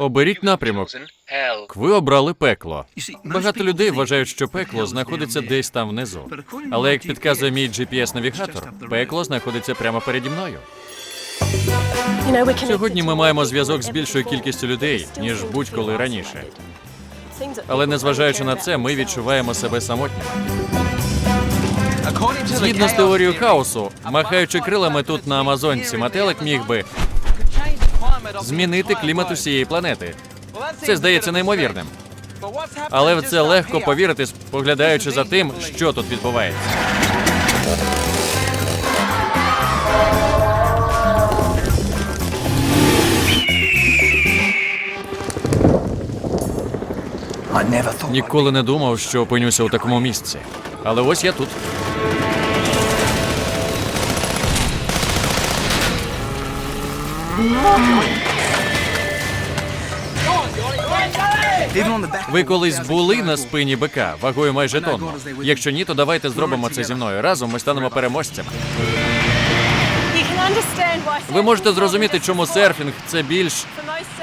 Оберіть напрямок. Ви обрали пекло. Багато людей вважають, що пекло знаходиться десь там внизу. Але як підказує мій GPS-навігатор, пекло знаходиться прямо переді мною. Сьогодні ми маємо зв'язок з більшою кількістю людей, ніж будь-коли раніше. Але незважаючи на це, ми відчуваємо себе самотніми. Згідно з теорією хаосу, махаючи крилами тут на Амазонці, метелик міг би змінити клімат усієї планети. Це здається неймовірним. Але в це легко повірити, споглядаючи за тим, що тут відбувається. Ніколи не думав, що опинюся у такому місці. Але ось я тут. Ви колись були на спині бика вагою майже тонну. Якщо ні, то давайте зробимо це зі мною. Разом ми станемо переможцями. Ви можете зрозуміти, чому серфінг це більш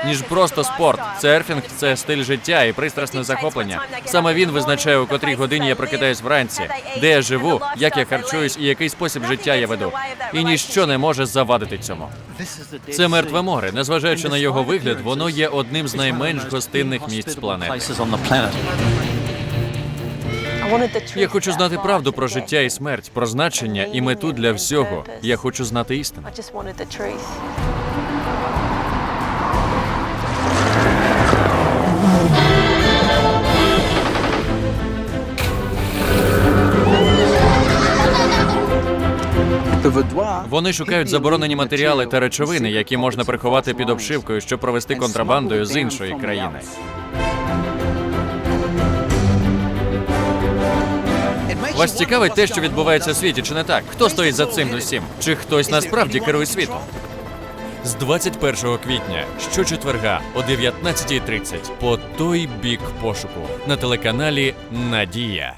ніж просто спорт. Серфінг це стиль життя і пристрасне захоплення. Саме він визначає, у котрій годині я прокидаюсь вранці, де я живу, як я харчуюсь і який спосіб життя я веду. І ніщо не може завадити цьому. Це мертве море. Незважаючи на його вигляд, воно є одним з найменш гостинних місць планети. Я хочу знати правду про життя і смерть, про значення і мету для всього. Я хочу знати істину. Вони шукають заборонені матеріали та речовини, які можна приховати під обшивкою, щоб провести контрабандою з іншої країни. Вас цікавить те, що відбувається в світі, чи не так? Хто стоїть за цим усім? Чи хтось насправді керує світом? З 21 квітня щочетверга о 19.30 по той бік пошуку на телеканалі Надія.